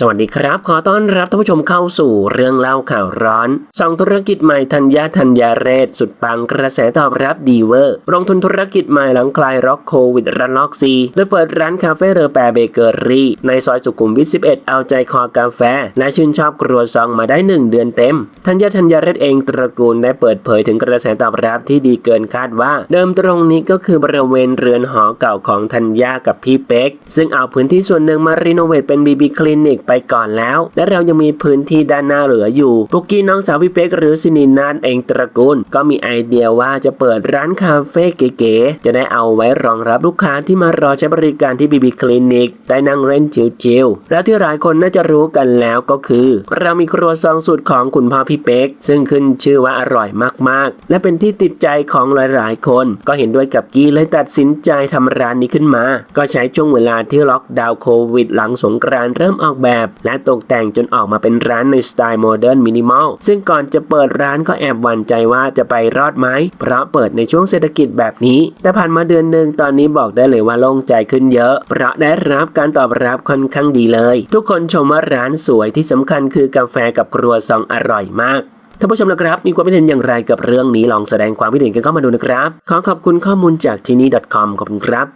สวัสดีครับ ขอต้อนรับท่านผู้ชมเข้าสู่เรื่องเล่าข่าวร้อนสองธุรกิจใหม่ธัญญาธัญญาเรศ สุดปังกระแสตอบรับดีเวอร์ ลงทุนธุรกิจใหม่หลังคลายล็อกโควิดระลอกซีโดยเปิดร้านคาเฟ่เรอแปรเบเกอรี่ ในซอยสุขุมวิท 11 เอาใจคอกาแฟ และชื่นชอบครัวซองมาได้ 1 เดือนเต็ม ธัญญาธัญญาเรศเองตระกูลได้เปิดเผยถึงกระแสตอบรับที่ดีเกินคาดว่า เดิมตรงนี้ก็คือบริเวณเรือนหอเก่าของธัญญากับพี่เป๊กซึ่งเอาพื้นที่ส่วนหนึ่งมารีโนเวทเป็นบีบีคลินิกไปก่อนแล้ว และเรายังมีพื้นที่ด้านหน้าเหลืออยู่ปุกกี้น้องสาวพี่เป๊กหรือซินินานเองตระกูล ก็มีไอเดียว่าจะเปิดร้านคาเฟ่เก๋ๆจะได้เอาไว้รองรับลูกค้าที่มารอใช้บริการที่บีบีคลินิกได้นั่งเล่นชิลๆและที่หลายคนน่าจะรู้กันแล้วก็คือ เรามีครัวซองสูตรของคุณพ่อพี่เป๊กซึ่งขึ้นชื่อว่าอร่อยมากๆ และเป็นที่ติดใจของหลายๆคน ก็เห็นด้วยกับกี้เลยตัดสินใจทำร้านนี้ขึ้นมา ก็ใช้ช่วงเวลาที่ล็อกดาวน์โควิด หลังสงกรานต์เริ่มออกแบบและตกแต่งจนออกมาเป็นร้านในสไตล์โมเดิร์นมินิมอลซึ่งก่อนจะเปิดร้านก็แอบหวั่นใจว่าจะไปรอดไหมเพราะเปิดในช่วงเศรษฐกิจแบบนี้ แต่ผ่านมาเดือนหนึ่งตอนนี้บอกได้เลยว่าโล่งใจขึ้นเยอะ เพราะได้รับการตอบรับค่อนข้างดีเลย ทุกคนชมว่าร้านสวยที่สำคัญคือกาแฟกับครัวซองอร่อยมากท่านผู้ชมนะครับ มีความคิดเห็นอย่างไรกับเรื่องนี้ลองแสดงความคิดเห็นกันเข้ามาดูนะครับ ขอขอบคุณข้อมูลจากที่นี่ .com ขอบคุณครับ